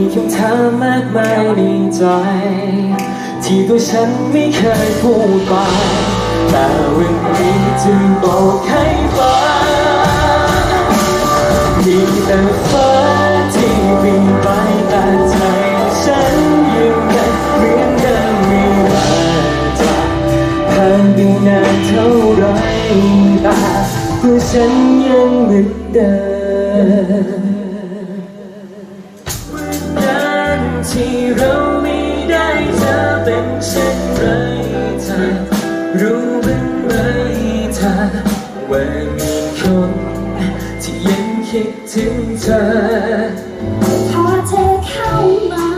ีคำถามมากมายในใจ ที่ตัวฉันไม่เคยพูดไป แต่วันนี้จึงบอกให้ฟังมีแต่ฟ้าที่วิ่งไปแต่ใจฉันยังไงเหมือนเดิมม่ว่าจะผ่านไปนานเท่าไรแต่เพื่อฉันยังเหมือนเดิม รู้บ้างไหมเธอว่ามีคนที่ยังคิดถึงเธอ พอเธอเข้ามา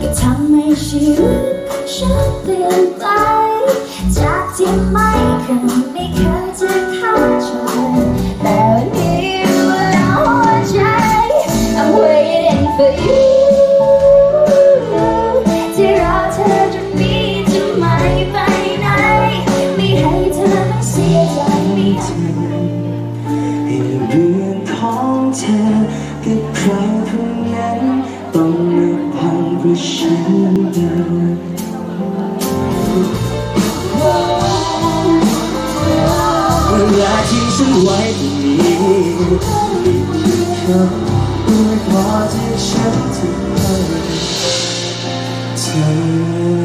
ก็ทำให้ชีวิตฉันเปลี่ยนไป จากที่ไม่เคย ไม่ให้เรื่องของเธอกับใครคนนั้นต้องมาพังเพราะฉันเดินเวลาที่ฉันไว้ตรงนี้คำอวยพรที่ฉันถึงให้เธอ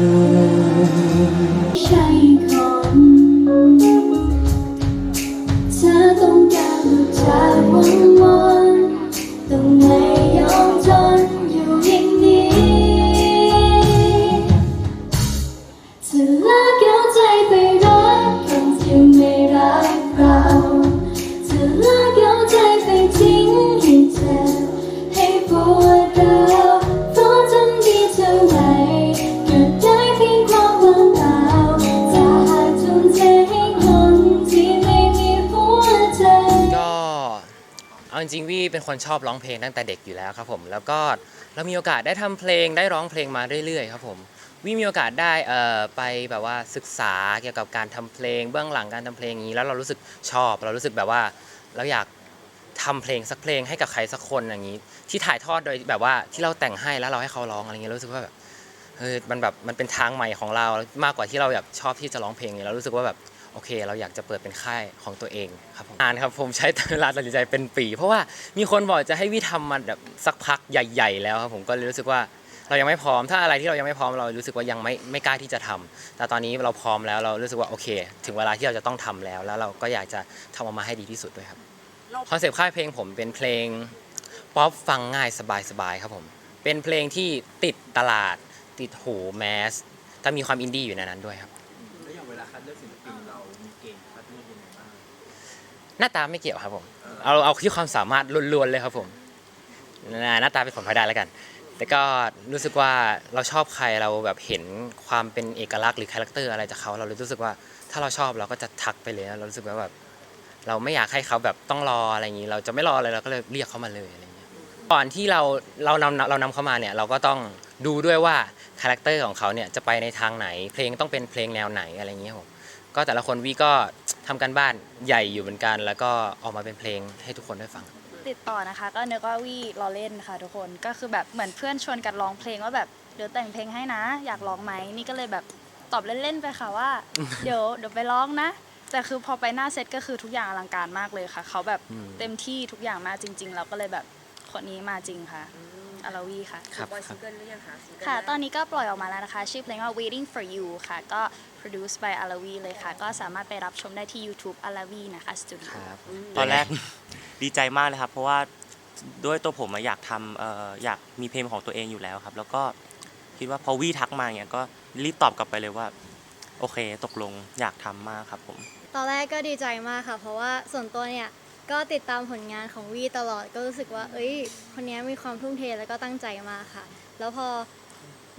เอาจริงๆวี่เป็นคนชอบร้องเพลงตั้งแต่เด็กอยู่แล้วครับผม แล้วก็เรามีโอกาสได้ทำเพลงได้ร้องเพลงมาเรื่อยๆครับผมวี่มีโอกาสได้เอ่อไปแบบว่าศึกษาเกี่ยวกับการทำเพลงเบื้องหลังการทำเพลงอย่างนี้ แล้วเรารู้สึกชอบ เรารู้สึกแบบว่าเราอยากทำเพลงสักเพลงให้กับใครสักคนอย่างนี้ ที่ถ่ายทอดโดยแบบว่าที่เราแต่งให้แล้วเราให้เขาร้องอะไรเงี้ยรู้สึกว่าแบบเฮ้ยมันแบบมันเป็นทางใหม่ของเรามากกว่าที่เราแบบชอบที่จะร้องเพลงเรารู้สึกว่าแบบ อเค เราอยากจะเปิดเป็นค่ายของตัวเองครับผมอ่านครับผมใช้เวลาตัดสินใจเป็นปี เพราะว่ามีคนบอกจะให้วิทำมาแบบสักพักใหญ่ๆ แล้วครับผมก็เลยรู้สึกว่าเรายังไม่พร้อมถ้าอะไรที่เรายังไม่พร้อมเรารู้สึกว่ายังไม่ไม่กล้าที่จะทำแต่ตอนนี้เราพร้อมแล้วเรารู้สึกว่าโอเค ถึงเวลาที่เราจะต้องทำแล้ว แล้วเราก็อยากจะทำออกมาให้ดีที่สุดด้วยครับคอนเซปต์ค่ายเพลงผมเป็นเพลงป๊อปฟังง่ายสบายๆครับผมเป็นเพลงที่ติดตลาดติดหูแมสแต่มีความอินดี้อยู่ในนั้นด้วยครับ หน้าตาไม่เกี่ยวครับผมเอาเอาที่ความสามารถล้วนๆเลยครับผมหน้าตาเป็นผลพลอยได้แล้วกันแต่ก็รู้สึกว่าเราชอบใครเราแบบเห็นความเป็นเอกลักษณ์หรือคาแรคเตอร์อะไรจากเขาเราเลยรู้สึกว่าถ้าเราชอบเราก็จะทักไปเลยเรารู้สึกว่าแบบเราไม่อยากให้เขาแบบต้องรออะไรอย่างนี้ เราจะไม่รออะไรเราก็เลยเรียกเขามาเลยอะไรอย่างเงี้ยก่อนที่เราเรานำเรานำเขามาเนี่ยเราก็ต้องดูด้วยว่าคาแรคเตอร์ของเขาเนี่ยจะไปในทางไหน เพลงต้องเป็นเพลงแนวไหนอะไรอย่างเงี้ยผม ก็แต่ละคนวีก็ทำการบ้านใหญ่อยู่เหมือนกัน แล้วก็ออกมาเป็นเพลงให้ทุกคนได้ฟัง ติดต่อนะคะ ก็นึกว่าวี่รอเล่นค่ะทุกคนก็คือแบบเหมือนเพื่อนชวนกันร้องเพลงว่าแบบเดี๋ยวแต่งเพลงให้นะ อยากร้องไหมนี่ก็เลยแบบตอบเล่นๆไปค่ะว่า เดี๋ยวเดี๋ยวไปร้องนะแต่คือพอไปหน้าเซตก็คือทุกอย่างอลังการมากเลยค่ะ เขาแบบอืมเต็มที่ทุกอย่างมากจริง ๆ เราก็เลยแบบคนนี้มาจริงค่ะ อาราวีค่ะครับบอยครัซิบงเกิลหรือยังคะซิงเกิลค่ะแรกตอนนี้ก็ปล่อยออกมาแล้วนะคะ ชื่อเพลงว่า waiting for you ค่ะ ก็ produced by Alawi เลยค่ะ ก็สามารถไปรับชมได้ที่ YouTube Alawi นะคะ Studio ครับตอนแรกดีใจมากเลยครับ เพราะว่าด้วยตัวผมอะอยากทำเอ่ออยากมีเพลงของตัวเองอยู่แล้วครับ แล้วก็คิดว่าพอวี่ทักมาเนี่ยก็รีบตอบกลับไปเลยว่า โอเคตกลงอยากทำมากครับผม ตอนแรกก็ดีใจมากค่ะ เพราะว่าส่วนตัวเนี่ย ก็ติดตามผลงานของวีตลอดก็รู้สึกว่า เอ้ย คนนี้มีความทุ่มเทแล้วก็ตั้งใจมากค่ะ แล้วพอ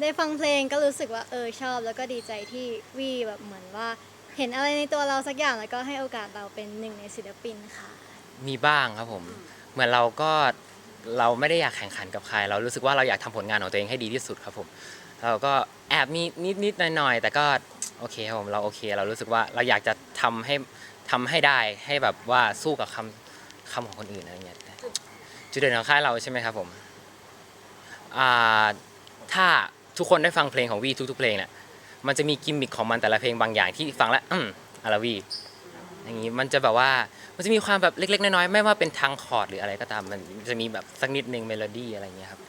ได้ฟังเพลงก็รู้สึกว่าเออชอบ แล้วก็ดีใจที่วีแบบเหมือนว่า เห็นอะไรในตัวเราสักอย่างแล้วก็ให้โอกาสเราเป็นหนึ่งในศิลปินค่ะ มีบ้างครับผม เหมือนเราก็เราไม่ได้อยากแข่งขันกับใคร เรารู้สึกว่าเราอยากทำผลงานของตัวเองให้ดีที่สุดครับผม เราก็แอบมีนิดนิดๆหน่อยๆแต่ก็โอเคครับผมเราโอเค เรารู้สึกว่าเราอยากจะทำให้ ทำให้ได้ให้แบบว่าสู้กับคำคำของคนอื่นอะไรเงี้ยจุดเด่นของค่ายเราใช่ไหมครับผมถ้าทุกคนได้ฟังเพลงของวีทุกๆเพลงเนี่ยมันจะมีกิมมิคของมันแต่ละเพลงบางอย่างที่ฟังแล้วอืมอาราวีอย่างนี้มันจะแบบว่ามันจะมีความแบบเล็กๆน้อยๆไม่ว่าเป็นทางคอร์ดหรืออะไรก็ตามมันจะมีแบบสักนิดนึงเมโลดี้อะไรเงี้ยครับ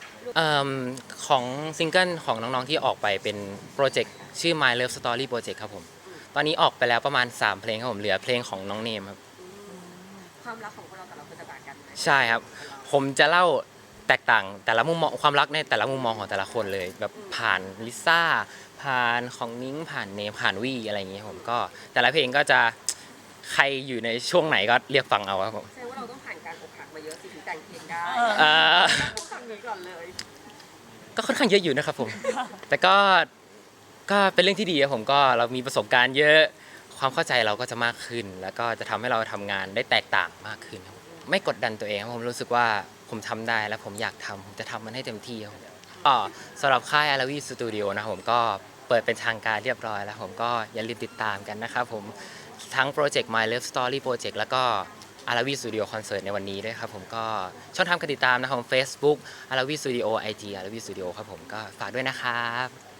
ของซิงเกิลของน้องๆที่ออกไปเป็นโปรเจกต์ชื่อ My Love Story Project ครับผม ตอนนี้ออกไปแล้วประมาณ 3 เพลงครับผมเหลือเพลงของน้องเนมครับความรักของพวกเราแต่ละคนจะต่างกันไหมใช่ครับ ผมจะเล่าแตกต่างแต่ละมุมมองความรักในแต่ละมุมมองของแต่ละคนเลย แบบผ่านลิซ่าผ่านของนิ้งผ่านเนมผ่านวี่อะไรอย่างเงี้ยผมก็ แต่ละเพลงก็จะใครอยู่ในช่วงไหนก็เรียกฟังเอาครับผมแสดงว่าเราต้องผ่านการอกหักมาเยอะสิถึงแต่งเพลงได้เอ่อต้องฟังนี้ก่อนเลย ก็ค่อนข้างเยอะอยู่นะครับผม แต่ก็ ก็เป็นเรื่องที่ดีครับผมก็เรามีประสบการณ์เยอะความเข้าใจเราก็จะมากขึ้น แล้วก็จะทำให้เราทำงานได้แตกต่างมากขึ้นครับไม่กดดันตัวเองครับผมรู้สึกว่าผมทำได้และผมอยากทำผมจะทำมันให้เต็มที่ครับก็สำหรับค่ายอาราวีสตูดิโอนะครับผมก็เปิดเป็นทางการเรียบร้อยแล้วผมก็อย่าลืมติดตามกันนะครับผมทั้งโปรเจกต์ My Love Story Project แล้วก็อาราวีสตูดิโอคอนเสิร์ตในวันนี้ด้วยครับผมก็ช่องทางการติดตามนะครับผม Facebook อาราวีสตูดิโอไอจีอาราวีสตูดิโอครับผมก็ฝากด้วยนะครับ